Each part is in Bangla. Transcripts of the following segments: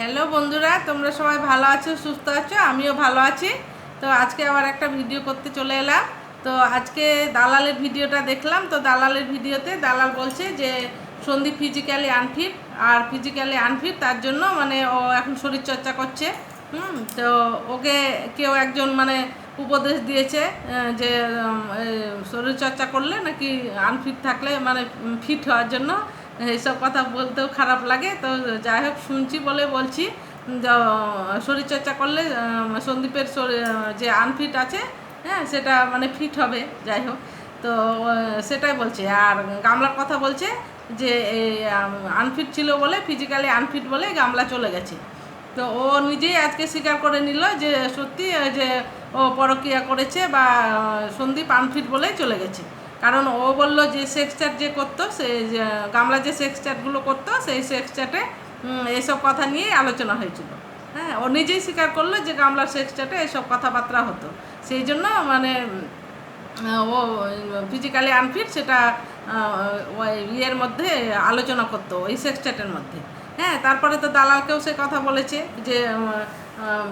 হ্যালো বন্ধুরা তোমরা সবাই ভালো আছো সুস্থ আছো? আমিও ভালো আছি। তো আজকে আবার একটা ভিডিও করতে চলে এলাম। তো আজকে দালালের ভিডিওটা দেখলাম। তো দালালের ভিডিওতে দালাল বলছে যে সন্দীপ ফিজিক্যালি আনফিট আর ফিজিক্যালি আনফিট তার জন্য মানে ও এখন শরীর চর্চা করছে। হুম তো ওকে কেউ একজন মানে উপদেশ দিয়েছে যে উম, এই শরীর চর্চা করলে নাকি আনফিট থাকলে মানে ফিট হওয়ার জন্য। এইসব কথা বলতেও খারাপ লাগে। তো যাই হোক, শুনছি বলে বলছি শরীরচর্চা করলে সন্দীপের যে আনফিট আছে হ্যাঁ সেটা মানে ফিট হবে, যাই হোক। তো সেটাই বলছে। আর গামলার কথা বলছে যে আনফিট ছিল বলে ফিজিক্যালি আনফিট বলে গামলা চলে গেছে। তো ও নিজেই আজকে স্বীকার করে নিল যে, সত্যি যে ও পরক্রিয়া করেছে বা সন্দীপ আনফিট বলেই চলে গেছে। কারণ ও বলল যে সেক্স চ্যাট যে করতো, সে গামলা যে সেক্স চ্যাটগুলো করতো, সেই সেক্স চ্যাটে এইসব কথা নিয়ে আলোচনা হয়েছিল। হ্যাঁ ও নিজেই স্বীকার করল যে গামলার সেক্স চ্যাটে এসব কথাবার্তা হতো। সেই জন্য মানে ও ফিজিক্যালি আনফিট সেটা ওই ইয়ের মধ্যে আলোচনা করতো, ওই সেক্স চ্যাটের মধ্যে। হ্যাঁ তারপরে তো দালালকেও সে কথা বলেছে যে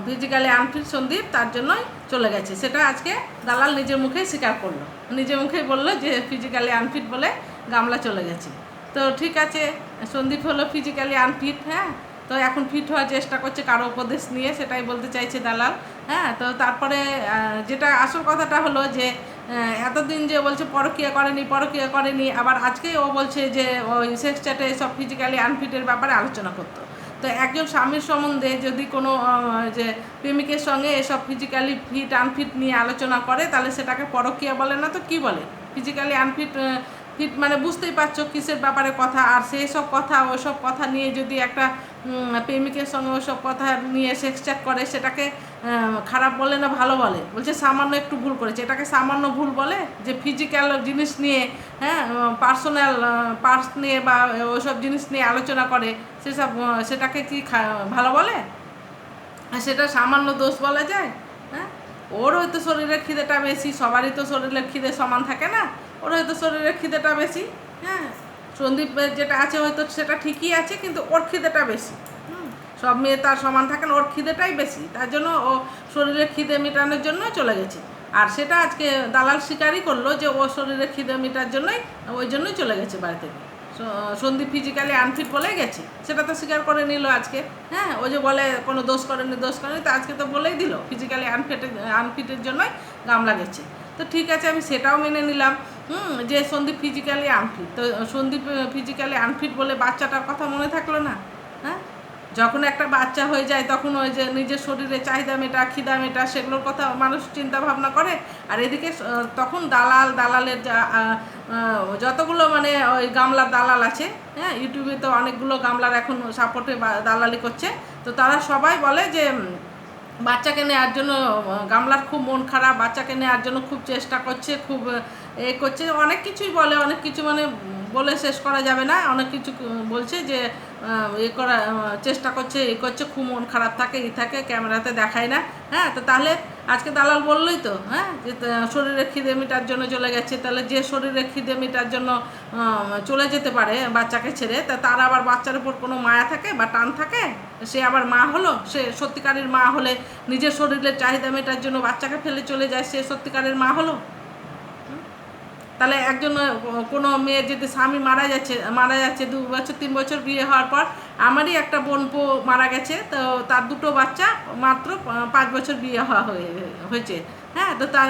ফিজিক্যালি আনফিট সন্দীপ তার জন্যই চলে গেছে। সেটা আজকে দালাল নিজের মুখেই স্বীকার করল। নিজের মুখেই বলল যে ফিজিক্যালি আনফিট বলে গামলা চলে গেছে। তো ঠিক আছে, সন্দীপ হলো ফিজিক্যালি আনফিট হ্যাঁ? তো এখন ফিট হওয়ার চেষ্টা করছে, কারও উপদেশ নিয়ে সেটাই বলতে চাইছে দালাল হ্যাঁ? তো তারপরে যেটা আসল কথাটা হলো যে এতদিন যে বলছে পরকিয়া করেনি পরকিয়া করেনি, আবার আজকে ও বলছে যে, ওই সেক্স চ্যাটে সব ফিজিক্যালি আনফিটের ব্যাপারে আলোচনা করতো। তো একজন স্বামীর সম্বন্ধে যদি কোনো যে প্রেমিকের সঙ্গে এসব ফিজিক্যালি ফিট আনফিট নিয়ে আলোচনা করে, তাহলে সেটাকে পরকিয়া বলে না তো কি বলে? ফিজিক্যালি আনফিট ফিট মানে বুঝতেই পারছ কিসের ব্যাপারে কথা? আর সেই সব কথা, ওসব কথা নিয়ে যদি একটা প্রেমিকের সঙ্গে ওসব কথা নিয়ে সেক্স চ্যাট করে, সেটাকে খারাপ বলে না ভালো বলে? বলছে সামান্য একটু ভুল করেছে। এটাকে সামান্য ভুল বলে যে ফিজিক্যাল জিনিস নিয়ে হ্যাঁ পার্সোনাল পার্স নিয়ে বা ওসব জিনিস নিয়ে আলোচনা করে, সেসব সেটাকে কি ভালো বলে? সেটা সামান্য দোষ বলা যায়? হ্যাঁ? ওর তো শরীরের খিদেটা বেশি, সবারই তো শরীরের খিদে সমান থাকে না। ওর হয়তো শরীরের খিদেটা বেশি হ্যাঁ? সন্দীপের যেটা আছে হয়তো সেটা ঠিকই আছে কিন্তু ওর খিদেটা বেশি। হুম, সব মেয়ে তার সমান থাকেন ওর খিদেটাই বেশি। তার জন্য ও শরীরের খিদে মেটানোর জন্য চলে গেছে। আর সেটা আজকে দালাল স্বীকারই করল যে ও শরীরের খিদে মেটার জন্যই ওই জন্যই চলে গেছে বাড়ি থেকে। সন্দীপ ফিজিক্যালি আনফিট বলেই গেছে। সেটা তো স্বীকার করে নিল আজকে হ্যাঁ? ও যে বলে কোনো দোষ করেনি দোষ করেনি তো আজকে তো বলেই দিল। ফিজিক্যালি আনফিটের আনফিটের জন্যই গামলা গেছে। তো ঠিক আছে আমি সেটাও মেনে নিলাম। হুম, যে সন্দীপ ফিজিক্যালি আনফিট তো সন্দীপ ফিজিক্যালি আনফিট বলে বাচ্চাটার কথা মনে থাকল না? হ্যাঁ? যখন একটা বাচ্চা হয়ে যায়, তখন ওই যে নিজের শরীরে চাহিদা মেটা, খিদা মেটা, সেগুলোর কথা মানুষ চিন্তা ভাবনা করে। আর এদিকে তখন দালাল, দালালের যা যতগুলো মানে ওই গামলার দালাল আছে হ্যাঁ ইউটিউবে তো অনেকগুলো গামলার এখন সাপোর্টে দালালি করছে। তো তারা সবাই বলে যে বাচ্চাকে নেওয়ার জন্য গামলার খুব মন খারাপ, বাচ্চাকে নেওয়ার জন্য খুব চেষ্টা করছে, খুব এ করছে, অনেক কিছুই বলে, অনেক কিছু মানে বলে শেষ করা যাবে না। অনেক কিছু বলছে যে এ করা চেষ্টা করছে, এ করছে, খুব মন খারাপ থাকে, ই থাকে, ক্যামেরাতে দেখায় না। হ্যাঁ তো তাহলে আজকে দালাল বললোই তো হ্যাঁ যে শরীরের খিদে মেটার জন্য চলে গেছে। তাহলে যে শরীরের খিদে মেটার জন্য চলে যেতে পারে বাচ্চাকে ছেড়ে, তা তার আবার বাচ্চার উপর কোনো মায়া থাকে বা টান থাকে? সে আবার মা হলো? সে সত্যিকারের মা হলে নিজের শরীরের চাহিদা মেটার জন্য বাচ্চাকে ফেলে চলে যায়, সে সত্যিকারের মা হলো? তাহলে একজন কোনো মেয়ের যদি স্বামী মারা যাচ্ছে মারা যাচ্ছে দু বছর তিন বছর বিয়ে হওয়ার পর আমারই একটা বোনপো মারা গেছে তো তার দুটো বাচ্চা মাত্র পাঁচ বছর বিয়ে হওয়া হয়ে হয়েছে। হ্যাঁ তো তার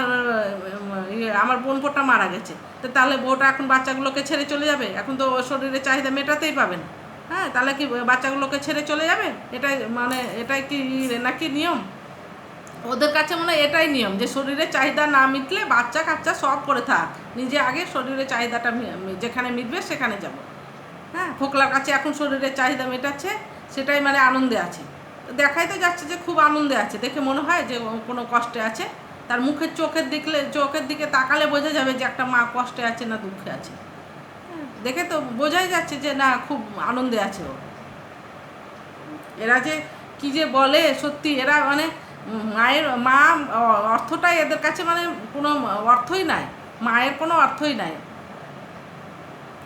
ইয়ে, আমার বোনপোটা মারা গেছে। তো তাহলে বউটা এখন বাচ্চাগুলোকে ছেড়ে চলে যাবে? এখন তো শরীরে চাহিদা মেটাতেই পাবে না হ্যাঁ তাহলে কি বাচ্চাগুলোকে ছেড়ে চলে যাবে? এটাই মানে এটাই কি নাকি নিয়ম? ওদের কাছে মনে হয় এটাই নিয়ম যে শরীরের চাহিদা না মিটলে বাচ্চা কাচ্চা সব করে থাক। নিজে আগে শরীরের চাহিদাটা যেখানে মিটবে সেখানে যাব। হ্যাঁ ফোকলার কাছে এখন শরীরের চাহিদা মেটাচ্ছে সেটাই মানে আনন্দে আছে। দেখাই তো যাচ্ছে যে খুব আনন্দে আছে। দেখে মনে হয় যে কোনো কষ্টে আছে। তার মুখের চোখের দিকলে চোখের দিকে তাকালে বোঝা যাবে যে একটা মা কষ্টে আছে না দুঃখে আছে। হ্যাঁ, দেখে তো বোঝাই যাচ্ছে যে না খুব আনন্দে আছে ও। এরা যে কি যে বলে সত্যি এরা মানে মায়ের মা অর্থটাই এদের কাছে মানে কোনো অর্থই নাই। মায়ের কোনো অর্থই নাই।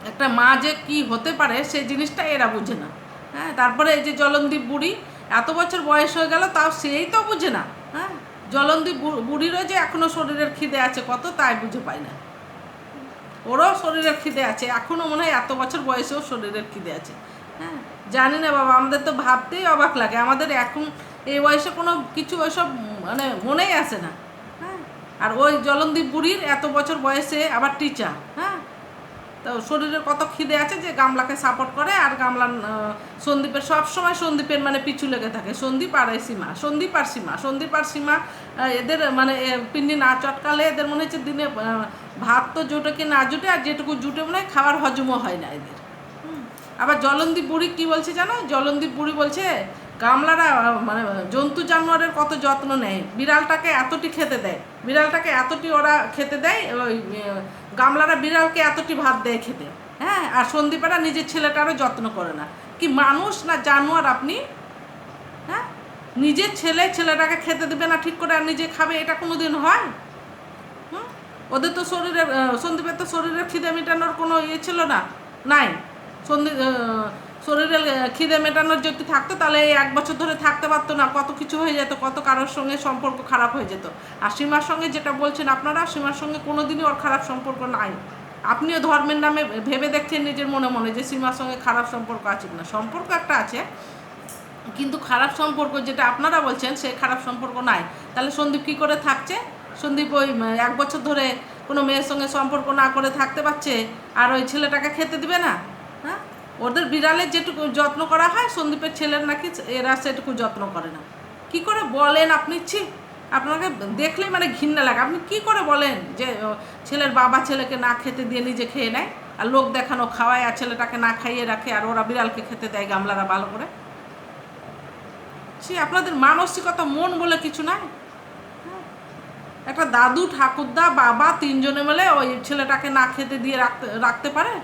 একটা মা যে কি হতে পারে সেই জিনিসটা এরা বুঝে না। হ্যাঁ তারপরে এই যে জলনদীপ বুড়ি, এত বছর বয়স হয়ে গেল, তাও সেই তো বুঝে না। হ্যাঁ জলন্দি বু- বুড়িরও যে এখনও শরীরের খিদে আছে, কত তাই বুঝে পায় না। ওরও শরীরের খিদে আছে এখনও মনে হয় এত বছর বয়সেও শরীরের খিদে আছে। হ্যাঁ জানি না বাবা, আমাদের তো ভাবতেই অবাক লাগে। আমাদের এখন এই বয়সে কোনো কিছু ওইসব মানে মনেই আসে না। আর ওই জলন্দীপ বুড়ির এত বছর বয়সে আবার টিচার হ্যাঁ? তো শরীরের কত খিদে আছে যে গামলাকে সাপোর্ট করে আর গামলা সন্দীপের সব সময় সন্দীপের মানে পিছু লেগে থাকে। সন্দীপ আর সীমা সন্দীপ আর সীমা, সন্দীপ আর সীমা এদের মানে পিন্ডি না চটকালে এদের মনে হচ্ছে দিনে ভাত তো জোটে কি না জুটে আর যেটুকু জুটে মনে হয় খাবার হজমও হয় না এদের। আবার জলন্দীপ বুড়ি কি বলছে জানো? জলন্দীপ বুড়ি বলছে গামলারা মানে জন্তু জানোয়ারের কত যত্ন নেয়। বিড়ালটাকে এতটি খেতে দেয়। বিড়ালটাকে এতটি ওরা খেতে দেয়, ওই গামলারা বিড়ালকে এতটি ভাত দেয় খেতে। হ্যাঁ আর সন্দীপেরা নিজের ছেলেটারও যত্ন করে না। কি মানুষ না জানোয়ার আপনি? হ্যাঁ? নিজের ছেলে ছেলেটাকে খেতে দেবে না ঠিক করে আর নিজে খাবে, এটা কোনো দিন হয়? ওদের তো শরীরে সন্দীপের তো শরীরের খিদে মেটানোর কোনো ইয়ে ছিল না? নাই। সন্দীপ শরীরের খিদে মেটানোর যদি থাকতো, তাহলে এই এক বছর ধরে থাকতে পারতো না। কত কিছু হয়ে যেত, কত কারোর সঙ্গে সম্পর্ক খারাপ হয়ে যেত। আর সীমার সঙ্গে যেটা বলছেন আপনারা, সীমার সঙ্গে কোনো দিনই ওর খারাপ সম্পর্ক নাই। আপনিও ধর্মের নামে ভেবে দেখছেন নিজের মনে মনে যে সীমার সঙ্গে খারাপ সম্পর্ক আছে কিনা। সম্পর্ক একটা আছে, কিন্তু খারাপ সম্পর্ক যেটা আপনারা বলছেন, সে খারাপ সম্পর্ক নাই। তাহলে সন্দীপ কী করে থাকছে? সন্দীপ ওই এক বছর ধরে কোনো মেয়ের সঙ্গে সম্পর্ক না করে থাকতে পারছে, আর ওই ছেলেটাকে খেতে দিবে না? হ্যাঁ? ওদের বিড়ালের যেটুকু যত্ন করা হয়, সন্দীপের ছেলের নাকি এরা সেটুকু যত্ন করে না কি করে বলেন আপনি ছি, আপনাকে দেখলেই মানে ঘৃণা লাগে আপনি কি করে বলেন যে ছেলের বাবা ছেলেকে না খেতে দিয়ে নিজে খেয়ে নেয় আর লোক দেখানো খাওয়ায় আর ছেলেটাকে না খাইয়ে রাখে আর ওরা বিড়ালকে খেতে দেয় গামলারা ভালো করে সে আপনাদের মানসিকতা মন বলে কিছু নাই। একটা দাদু, ঠাকুরদা, বাবা তিনজনে মিলে ওই ছেলেটাকে না খেতে দিয়ে রাখতে রাখতে পারে।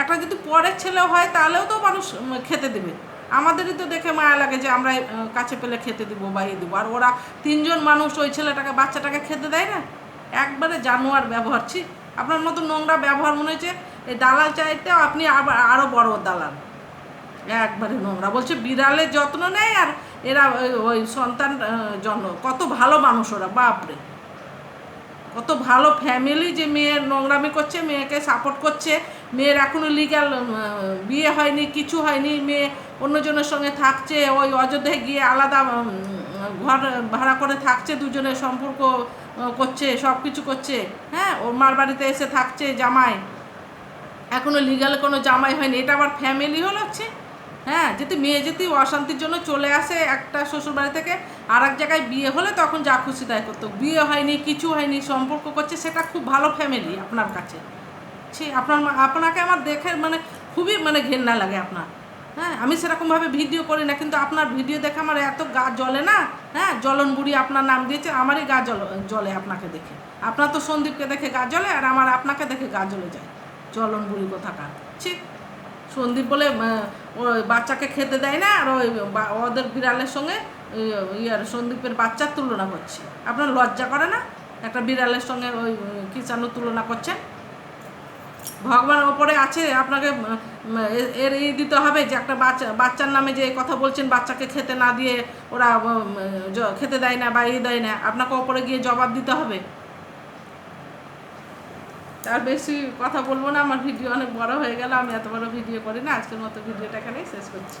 একটা যদি পরের ছেলে হয়, তাহলেও তো মানুষ খেতে দেবে। আমাদেরই তো দেখে মায়া লাগে যে আমরা কাছে পেলে খেতে দিব বা ইয়ে দেবো। আর ওরা তিনজন মানুষ ওই ছেলেটাকে, বাচ্চাটাকে খেতে দেয় না? একবারে জানোয়ার ব্যবহার, ছি। আপনার মতো নোংরা ব্যবহার মনে হচ্ছে, এই দালাল চাইতেও আপনি আবার আরও বড় দালাল। একবারে নোংরা। বলছে, বিড়ালের যত্ন নেয় আর এরা ওই সন্তান জন্ম। কত ভালো মানুষ ওরা, বাপরে। কত ভালো ফ্যামিলি যে মেয়ের নোংরামি করছে, মেয়েকে সাপোর্ট করছে মেয়ের এখনও লিগ্যাল বিয়ে হয়নি, কিছু হয়নি, মেয়ে অন্যজনের সঙ্গে থাকছে, ওই অযোধ্যায় গিয়ে আলাদা ঘর ভাড়া করে থাকছে, দুজনের সম্পর্ক করছে সব কিছু করছে। হ্যাঁ ওর মার বাড়িতে এসে থাকছে জামাই। এখনও লিগাল কোনো জামাই হয়নি। এটা আবার ফ্যামিলি হলো হচ্ছে। হ্যাঁ যদি মেয়ে যদি অশান্তির জন্য চলে আসে একটা শ্বশুরবাড়ি থেকে আর এক জায়গায় বিয়ে হলে তখন যা খুশি তাই করতো। বিয়ে হয়নি, কিছু হয়নি, সম্পর্ক করছে, সেটা খুব ভালো ফ্যামিলি আপনার কাছে। ছি আপনার আপনাকে আমার দেখে মানে খুবই মানে ঘেন্না লাগে আপনার। হ্যাঁ আমি সেরকমভাবে ভিডিও করি না, কিন্তু আপনার ভিডিও দেখে আমার এত গা জ্বলে না হ্যাঁ জ্বলন বুড়ি আপনার নাম দিয়েছে, আমারই গা জল জলে আপনাকে দেখে। আপনার তো সন্দীপকে দেখে গা জ্বলে, আর আমার আপনাকে দেখে গা জ্বলে যায়। জ্বলন বুড়ি কোথাকার? ছি, সন্দীপ বলে ওই বাচ্চাকে খেতে দেয় না, আর ওই ওদের বিড়ালের সঙ্গে ইয়ার সন্দীপের বাচ্চার তুলনা করছে। আপনার লজ্জা করে না? একটা বিড়ালের সঙ্গে ওই কিষাণু তুলনা করছেন ভগবান ওপরে আছে, আপনাকে এর ই দিতে হবে যে একটা বাচ্চা, বাচ্চার নামে যে কথা বলছেন, বাচ্চাকে খেতে না দিয়ে ওরা খেতে দেয় না বা ই দেয় না, আপনাকে ওপরে গিয়ে জবাব দিতে হবে। তার বেশি কথা বলব না, আমার ভিডিও অনেক বড় হয়ে গেল, আমি এত বড় ভিডিও করি না, আজকের মতো ভিডিওটা এখানেই শেষ করছি।